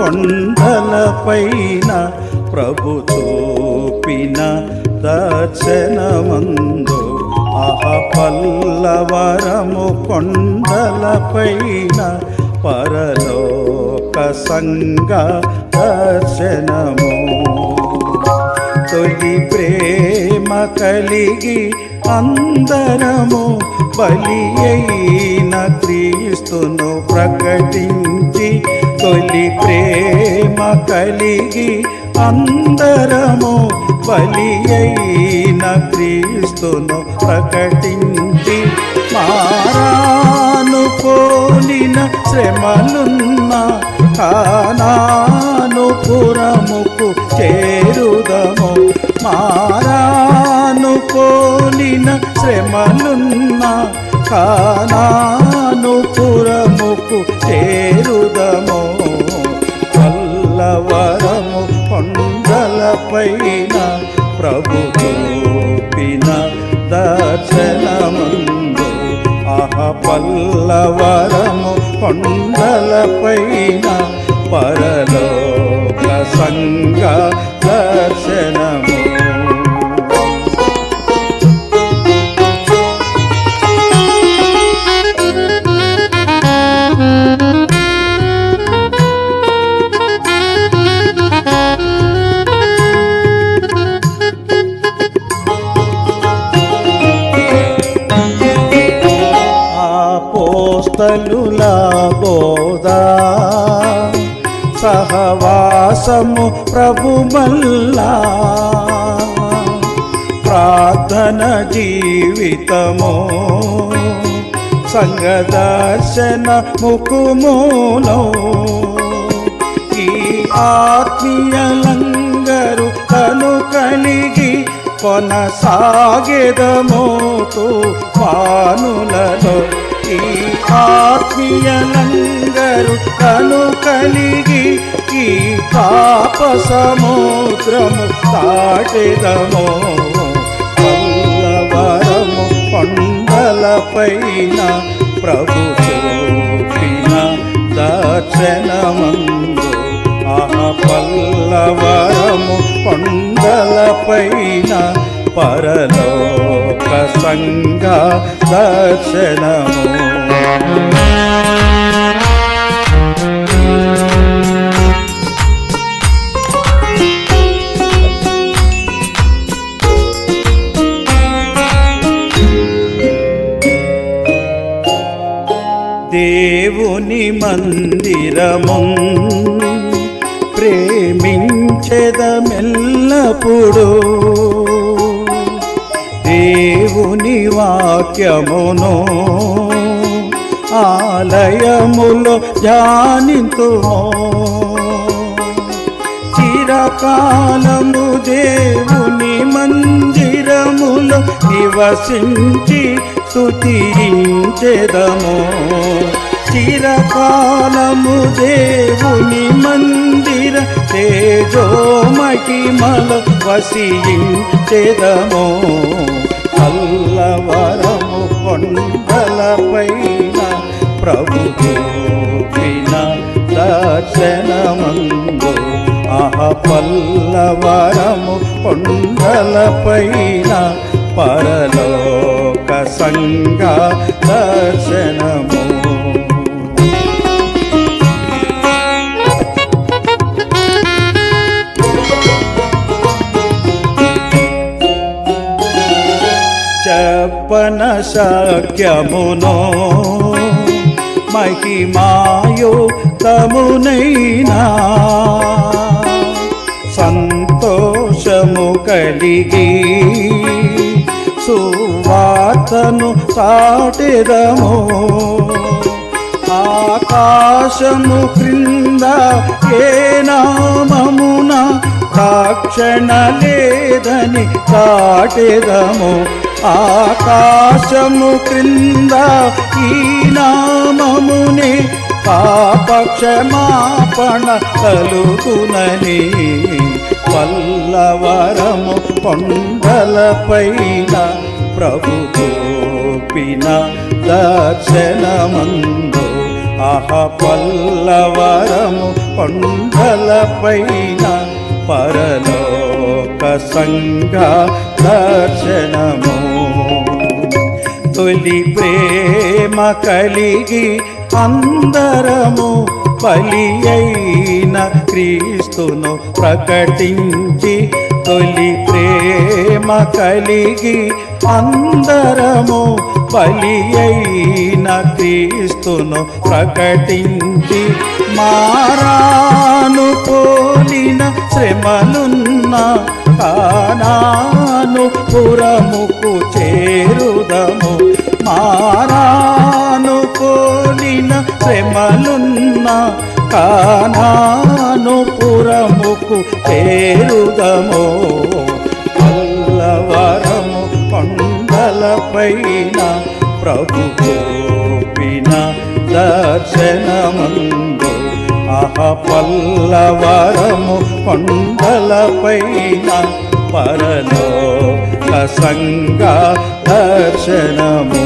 కొండలపైన ప్రభు తోపిన దర్శనమందు ఆహ పల్లవరము కొండలపైన పరలోక సంగ దర్శనము. తొలి ప్రేమ కలిగి అందరము బలి అయిన క్రీస్తును ప్రకటించ తొలి ప్రేమ కలిగి అందరము బలి అయిన క్రీస్తును ప్రకటించి మారాను పోలిన శ్రమలున్న కానాను పురముకు చేరుదము. మారాను పోలిన శ్రమలున్న కానాను పురముకు చేరుదము. వరము కొండలపైన ప్రభు చూపిన దర్శనమందు. అహ పల్లవరము కొండలపైన పరలోక సంగ దర్శన ఆపోస్తలుల బోధా. సహవాసము ప్రభు మల్లా. ప్రార్థన జీవితము. సంగదర్శన ముకుమూలో ఈ ఆత్మీయలంగరు తను కలిగి కొనసాగెదమోతు పానులలో ఈ ఆత్మీయలంగరు తను కలిగి ఈ పాప సముద్రము దాటెదము పల్లవరము కొండలపైన ప్రభు చూపిన దర్శనమందు. ఆహ పల్లవరము కొండలపైన పరలో సంగ దర్శనము. దేవుని మందిరము ప్రేమించెదమెల్లప్పుడు దేవుని వాక్యమును ఆలయములో ధ్యానింతుము. చిరకాలము దేవుని మందిరములో నివసించి స్తుతించెదము చిరకాలము దేవుని మందిర తేజో మహిమల వసించెదము అల్లవరము కొండలపైన ప్రభు చూపిన దర్శనమందు. ఆహ పల్లవరము కొండలపైన పరలోక సంగ దర్శనము. శక్యమునో మహిమాయో తమునైనా సంతోషము కలిగి సువార్తను సాటెదము ఆకాశము క్రింద ఏ నామమున రక్షణ లేదని చాటెదము ఆకాశము క్రింద ఈ నామమునే పాపక్షమాపణ కలుగునని పల్లవరము కొండలపైన ప్రభు గోపిన దర్శనమందు. ఆహ పల్లవరము కొండలపైన పరలోక సంఘ దర్శనము. తొలి ప్రేమ కలిగి అందరము బలి అయిన క్రీస్తును ప్రకటించి తొలి ప్రేమ కలిగి అందరము బలి అయిన క్రీస్తును ప్రకటించి మారాను పోలిన శ్రమలున్నా కానాను పురముకు చేరుదము. మారాను కోలిన శ్రమలున్న కానాను పురముకు చేరుదము. పల్లవరము కొండలపైన ప్రభు గోపిన పల్లవరము కొండలపైన పరలోక సంగ దర్శనము.